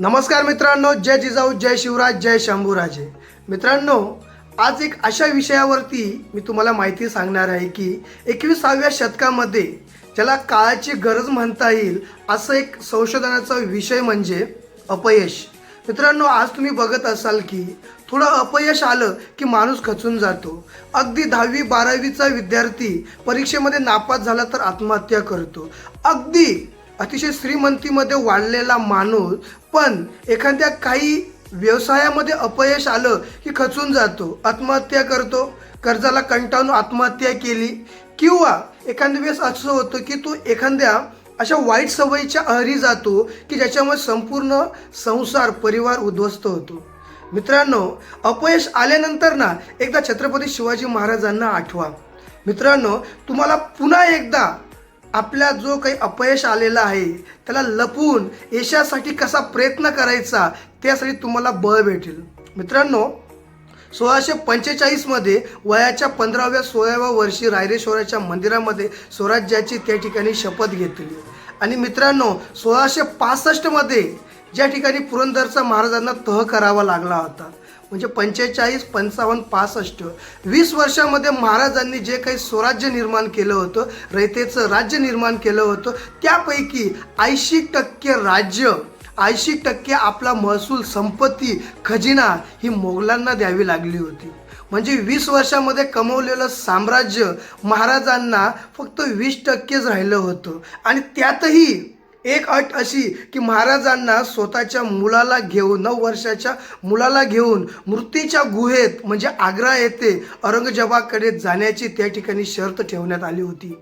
नमस्कार मित्रांनो जय जिजाऊ जय शिवराज जय शंभूराजे. मित्रांनो आज एक अशा विषयावरती मी तुम्हाला माहिती सांगणार आहे की एकविसाव्या शतकामध्ये ज्याला काळाची गरज म्हणता येईल असं एक संशोधनाचा विषय म्हणजे अपयश. मित्रांनो आज तुम्ही बघत असाल की थोडं अपयश आलं की माणूस खचून जातो. अगदी दहावी बारावीचा विद्यार्थी परीक्षेमध्ये नापास झाला तर आत्महत्या करतो. अगदी अतिशय श्रीमंतीमध्ये वाढलेला माणूस पण एखाद्या काही व्यवसायामध्ये अपयश आलं की खचून जातो आत्महत्या करतो कर्जाला कंटाळून आत्महत्या केली किंवा एखाद्या वेळेस असं होतं की तो एखाद्या अशा वाईट सवयीच्या आहारी जातो की ज्याच्यामुळे संपूर्ण संसार परिवार उद्ध्वस्त होतो. मित्रांनो अपयश आल्यानंतर ना एकदा छत्रपती शिवाजी महाराजांना आठवा. मित्रांनो तुम्हाला पुन्हा एकदा आपल्या जो काही अपयश आलेला आहे त्याला लपवून यशासाठी कसा प्रयत्न करायचा त्यासाठी तुम्हाला बळ भेटेल. मित्रांनो सोळाशे पंचेचाळीसमध्ये वयाच्या पंधराव्या सोळाव्या वर्षी रायरेश्वराच्या मंदिरामध्ये स्वराज्याची त्या ठिकाणी शपथ घेतली. आणि मित्रांनो सोळाशे पासष्टमध्ये ज्या ठिकाणी पुरंदरचा महाराजांना तह करावा लागला होता म्हणजे पंचेचाळीस पंचावन्न पासष्ट. वीस वर्षामध्ये महाराजांनी जे काही स्वराज्य निर्माण केलं होतं रयतेचं राज्य निर्माण केलं होतं त्यापैकी ऐंशी टक्के राज्य ऐंशी टक्के आपला महसूल संपत्ती खजिना ही मोगलांना द्यावी लागली होती. म्हणजे वीस वर्षामध्ये कमवलेलं साम्राज्य महाराजांना फक्त वीस टक्केच राहिलं होतं. आणि त्यातही एक अट अशी की महाराजांना स्वतःच्या मुलाला घेऊन नऊ वर्षाच्या मुलाला घेऊन मृत्यूच्या गुहेत म्हणजे आग्रा येथे औरंगजेबाकडे जाण्याची त्या ठिकाणी शर्त ठेवण्यात आली होती.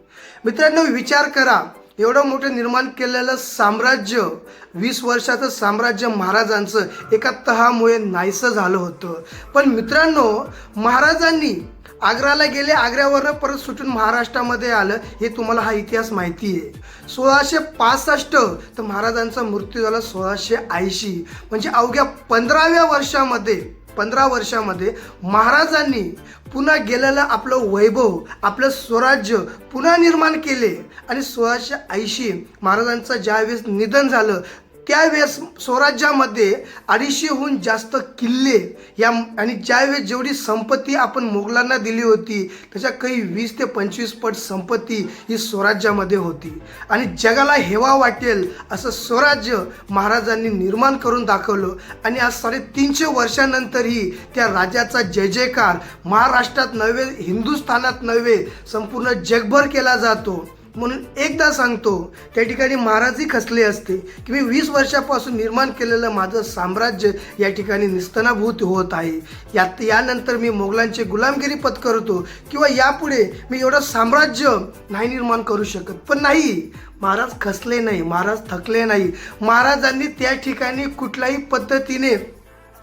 मित्रांनो विचार करा. एवढं मोठं निर्माण केलेलं साम्राज्य वीस वर्षाचं साम्राज्य महाराजांचं एका तहामुळे नाहीसं झालं होतं. पण मित्रांनो महाराजांनी आग्राला गेले आग्र्यावरनं परत सुटून महाराष्ट्रामध्ये आलं. हे तुम्हाला हा इतिहास माहिती आहे. सोळाशे पासष्ट तर महाराजांचा मृत्यू झाला सोळाशे ऐंशी. म्हणजे अवघ्या पंधराव्या वर्षामध्ये पंधरा वर्षामध्ये महाराजांनी पुन्हा गेलेलं आपलं वैभव आपलं स्वराज्य पुन्हा निर्माण केले. आणि सोळाशे ऐंशी महाराजांचं ज्यावेळेस निधन झालं त्यावेळेस स्वराज्यामध्ये अडीचशेहून जास्त किल्ले या आणि ज्यावेळेस जेवढी संपत्ती आपण मोगलांना दिली होती त्याच्या काही वीस ते पंचवीस पट संपत्ती ही स्वराज्यामध्ये होती. आणि जगाला हेवा वाटेल असं स्वराज्य महाराजांनी निर्माण करून दाखवलं. आणि आज साडेतीनशे वर्षानंतरही त्या राजाचा जय जयकार महाराष्ट्रात नव्हे हिंदुस्थानात नव्हे संपूर्ण जगभर केला जातो. म्हणून एकदा सांगतो त्या ठिकाणी महाराजही खचले असते की मी वीस वर्षापासून निर्माण केलेलं माझं साम्राज्य या ठिकाणी निस्तनाभूत होत आहे. यात यानंतर मी मोगलांची गुलामगिरी पत्करतो किंवा यापुढे मी एवढं साम्राज्य नाही निर्माण करू शकत. पण नाही महाराज खचले नाही महाराज थकले नाही. महाराजांनी त्या ठिकाणी कुठल्याही पद्धतीने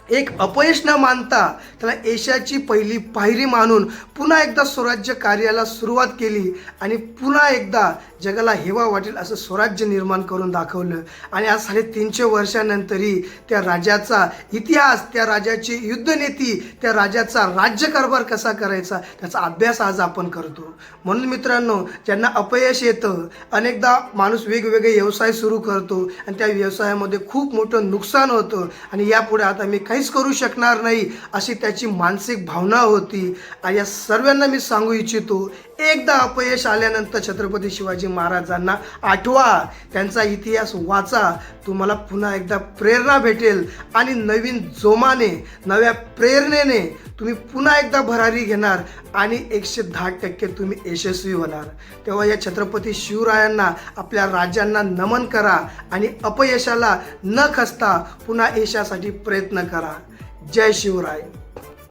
एक अपयश न मानता त्याला एशियाची पहिली पायरी मानून पुन्हा एकदा स्वराज्य कार्याला सुरुवात केली आणि पुन्हा एकदा जगाला हेवा वाटेल असं स्वराज्य निर्माण करून दाखवलं. आणि आज साडेतीनशे वर्षानंतरही त्या राजाचा इतिहास त्या राजाची युद्धनीती त्या राजाचा राज्यकारभार कसा करायचा त्याचा अभ्यास आज आपण करतो. म्हणून मित्रांनो ज्यांना अपयश येतं अनेकदा माणूस वेगवेगळे व्यवसाय सुरू करतो आणि त्या व्यवसायामध्ये खूप मोठं नुकसान होतं. आणि यापुढे आता मी काहीच करू शकणार नाही अशी त्याची मानसिक भावना होती. आणि या सर्वांना मी सांगू इच्छितो एकदा अपयश आल्यानंतर छत्रपती शिवाजी महाराजांना आठवा त्यांचा इतिहास वाचा तुम्हाला पुन्हा एकदा प्रेरणा भेटेल. आणि नवीन जोमाने नव्या प्रेरणेने तुम्ही पुन्हा एकदा भरारी घेणार आणि एकशे दहा टक्के तुम्ही यशस्वी होणार. तेव्हा या छत्रपती शिवरायांना आपल्या राज्यांना नमन करा आणि अपयशाला न खसता पुन्हा यशासाठी प्रयत्न करा. जय शिवराय.